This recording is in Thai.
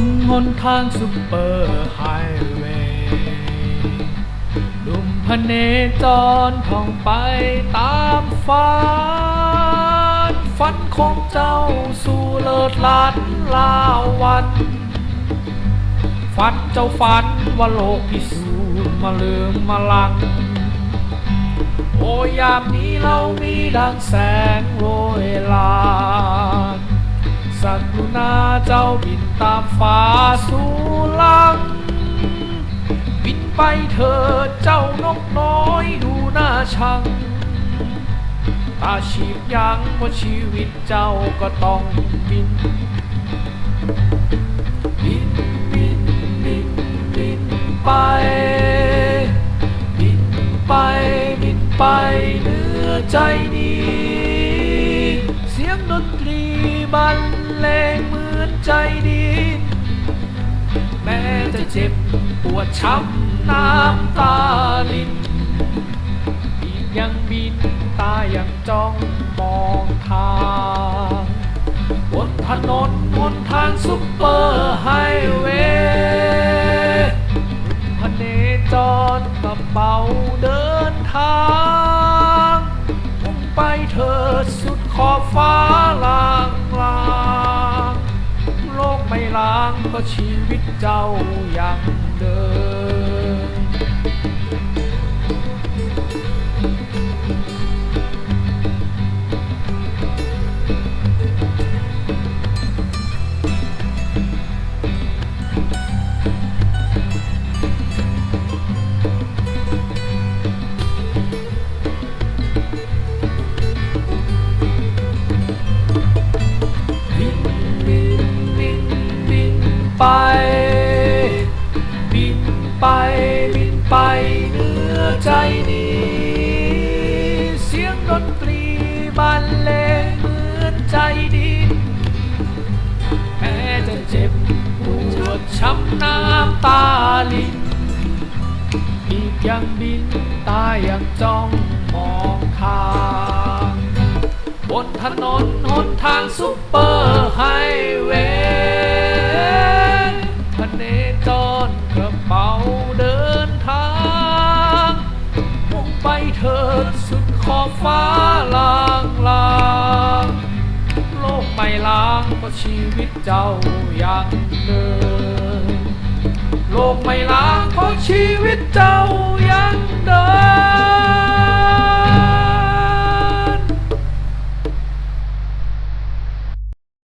นหนทางซุปเปอร์ไฮเวย์ลุมพเนจรท่องไปตามฝันฝันของเจ้าสู่เลิศลัดลาวัน ฝันเจ้าฝันว่าโลกพิสูจน์มาเลืองมาลัง โอ้ยามนี้เรามีดังแสงโรยลา สักรุณาเจ้าบินตามฟ้าสู่ลัง บินไปเถิดเจ้านกน้อยดูหน้าชัง ตาชีพยังว่าชีวิตเจ้าก็ต้องบิน บินบินบินบินไป บินไปบินไปเหนือใจนี้เสียงดนตรีบรร เลงเหมือนใจดี แม้จะเจ็บปวดช้ำน้ำตาลินอีกยังบินตายังจ้องมองทางบนถนนบนทางซุปเปอร์ไฮเวย์ ชีวิตเจ้ายัง ไปบินไปบินไปเหนือใจนี้ เสียงดนตรีบรรเลงเหมือนใจดีแม้จะเจ็บปวดช้ำน้ำตาลินอีกยังบินตายังจ้องมองทางบนถนนหนทางซุปเปอร์ไฮเวย์ ขอบฟ้าลางลางโลกไม่ล้างเพราะชีวิตเจ้ายังเดินโลกไม่ล้างเพราะชีวิตเจ้ายังเดิม